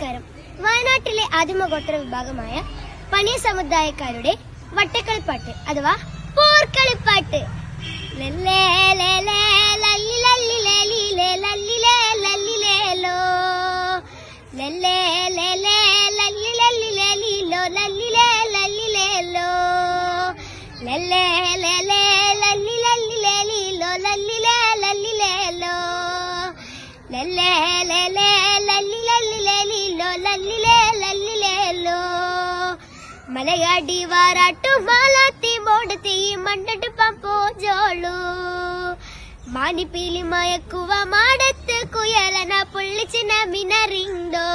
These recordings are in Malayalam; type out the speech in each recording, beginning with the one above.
നമസ്കാരം വയനാട്ടിലെ ആദിമഗോത്ര വിഭാഗമായ പണിയ സമുദായക്കാരുടെ വട്ടക്കളിപ്പാട്ട് അഥവാ പോർക്കളിപ്പാട്ട് ലല്ലേ ലല്ലി லல்லிலோ லல்லிலே லல்லிலேலோ. மலையாடி வாராட்டு மாலாத்தி மோடத்தி மண்டட்டு பம்போ ஜோಳು மானி பீலி மயக்குவ மாடத்து குயலன புள்ளி சின்ன மினரிந்தோ.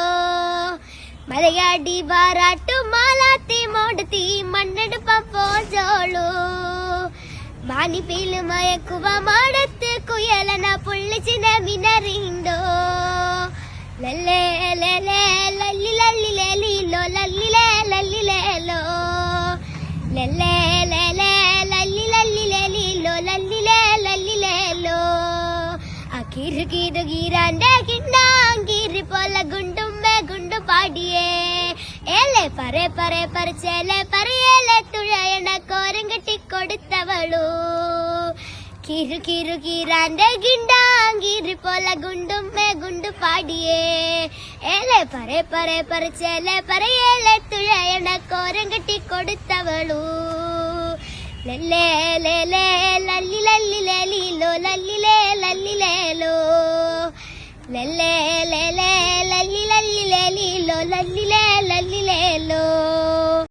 மலையாடி வாராட்டு மாலாத்தி மோடத்தி மண்டட்டு பம்போ ஜೋಳು மானி பீலி மயக்குவ மாடத்து குயலன புள்ளி மினரிந்தோ. കിരു കിരു കീരാന്റെ ഗിണ്ടാങ്കിരി പോലെ ഗുണ്ടുമ്മേ ഗുണ്ടു പാടിയേ. ഏലെ തുഴയണ കോരം കെട്ടിക്കൊടുത്തവളൂ ലല്ലേ ലേലേ ലല്ലി ലല്ലി ലല്ലി ലേ ലല്ലി ലേലോ ലല്ലേ ലേലേ ലല്ലി ലല്ലി ലല്ലി ലേ ലല്ലി ലേലോ